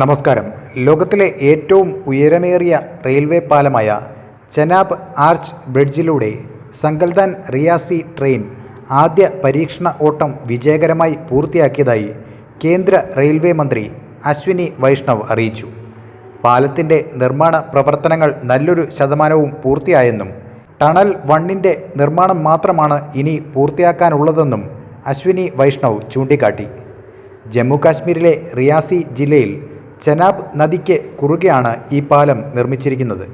നമസ്കാരം. ലോകത്തിലെ ഏറ്റവും ഉയരമേറിയ റെയിൽവേ പാലമായ ചെനാബ് ആർച്ച് ബ്രിഡ്ജിലൂടെ സങ്കൽദാൻ റിയാസി ട്രെയിൻ ആദ്യ പരീക്ഷണ ഓട്ടം വിജയകരമായി പൂർത്തിയാക്കിയതായി കേന്ദ്ര റെയിൽവേ മന്ത്രി അശ്വിനി വൈഷ്ണവ് അറിയിച്ചു. പാലത്തിന്റെ നിർമ്മാണ പ്രവർത്തനങ്ങൾ നല്ലൊരു ശതമാനവും പൂർത്തിയായെന്നും ടണൽ വണ്ണിന്റെ നിർമ്മാണം മാത്രമാണ് ഇനി പൂർത്തിയാക്കാനുള്ളതെന്നും അശ്വിനി വൈഷ്ണവ് ചൂണ്ടിക്കാട്ടി. ജമ്മു കാശ്മീരിലെ റിയാസി ജില്ലയിൽ ചെനാബ് നദിക്ക് കുറുകെയാണ് ഈ പാലം നിർമ്മിച്ചിരിക്കുന്നത്.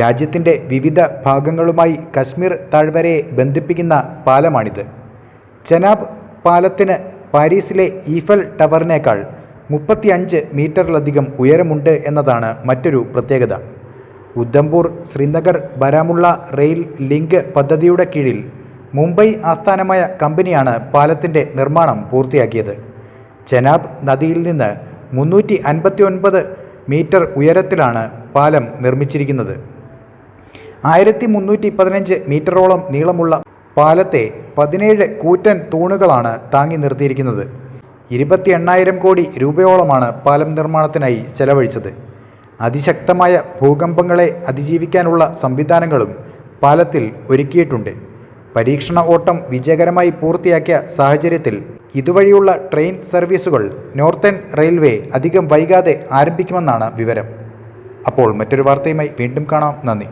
രാജ്യത്തിന്റെ വിവിധ ഭാഗങ്ങളുമായി കശ്മീർ താഴ്വരയെ ബന്ധിപ്പിക്കുന്ന പാലമാണിത്. ചെനാബ് പാലത്തിന് പാരീസിലെ ഈഫൽ ടവറിനേക്കാൾ മുപ്പത്തിയഞ്ച് മീറ്ററിലധികം ഉയരമുണ്ട് എന്നതാണ് മറ്റൊരു പ്രത്യേകത. ഉദ്ധംപൂർ ശ്രീനഗർ ബരാമുള്ള റെയിൽ ലിങ്ക് പദ്ധതിയുടെ കീഴിൽ മുംബൈ ആസ്ഥാനമായ കമ്പനിയാണ് പാലത്തിന്റെ നിർമ്മാണം പൂർത്തിയാക്കിയത്. ചെനാബ് നദിയിൽ നിന്ന് മുന്നൂറ്റി അൻപത്തി ഒൻപത് മീറ്റർ ഉയരത്തിലാണ് പാലം നിർമ്മിച്ചിരിക്കുന്നത്. ആയിരത്തി മുന്നൂറ്റി പതിനഞ്ച് മീറ്ററോളം നീളമുള്ള പാലത്തെ പതിനേഴ് കൂറ്റൻ തൂണുകളാണ് താങ്ങി നിർത്തിയിരിക്കുന്നത്. ഇരുപത്തി എണ്ണായിരം കോടി രൂപയോളമാണ് പാലം നിർമ്മാണത്തിനായി ചെലവഴിച്ചത്. അതിശക്തമായ ഭൂകമ്പങ്ങളെ അതിജീവിക്കാനുള്ള സംവിധാനങ്ങളും പാലത്തിൽ ഒരുക്കിയിട്ടുണ്ട്. പരീക്ഷണ ഓട്ടം വിജയകരമായി പൂർത്തിയാക്കിയ സാഹചര്യത്തിൽ ഇതുവഴിയുള്ള ട്രെയിൻ സർവീസുകൾ നോർത്തേൺ റെയിൽവേ അധികം വൈകാതെ ആരംഭിക്കുമെന്നാണ് വിവരം. അപ്പോൾ മറ്റൊരു വാർത്തയുമായി വീണ്ടും കാണാം. നന്ദി.